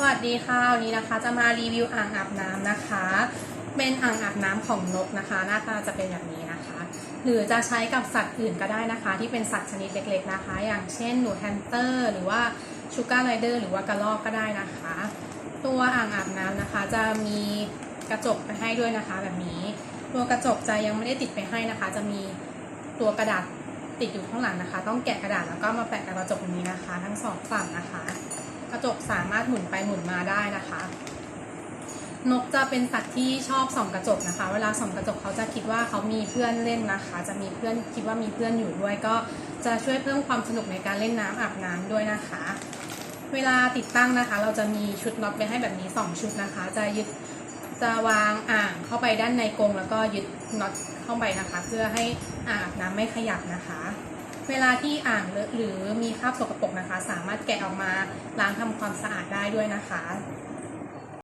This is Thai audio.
สวัสดีค่ะวันนี้นะคะจะมารีวิวอ่างอาบน้ำนะคะ เป็นอ่างอาบน้ำของนกนะคะ หน้าตาจะเป็นแบบนี้นะคะ หรือจะใช้กับสัตว์อื่นก็ได้นะคะ ที่เป็นสัตว์ชนิดเล็ก ๆนะคะ อย่างเช่นหนูแฮมสเตอร์ หรือว่าชูการ์ไรเดอร์หรือว่ากระรอกก็ได้นะคะ ตัวอ่างอาบน้ำนะคะ จะมีกระจกไปให้ด้วยนะคะ แบบนี้ตัวกระจกจะยังไม่ได้ติดไปให้นะคะ จะมีตัวกระดาษติดอยู่ข้างหลังนะคะ ต้องแกะกระดาษแล้วก็มาแปะกับกระจกนี้นะคะ ทั้งสองฝั่งนะคะ กระจกสามารถหมุนไปหมุนมาได้นะคะ นกจะเป็นสัตว์ที่ชอบส่องกระจกนะคะ เวลาส่องกระจกเขาจะคิดว่าเขามีเพื่อนเล่นนะคะ จะมีเพื่อนคิดว่ามีเพื่อนอยู่ด้วย ก็จะช่วยเพิ่มความสนุกในการเล่นน้ำอาบน้ำด้วยนะคะ เวลาติดตั้งนะคะ เราจะมีชุดน็อตไปให้แบบนี้ 2 ชุดนะคะ จะยึดจะวางอ่างเข้าไปด้านในกรงแล้วก็ยึดน็อตเข้าไปนะคะ เพื่อให้อ่างอาบน้ำไม่ขยับนะคะ เวลาที่อ่างเลอะหรือมีคราบสกปรกนะคะ สามารถแกะออกมาล้างทำความสะอาดได้ด้วยนะคะ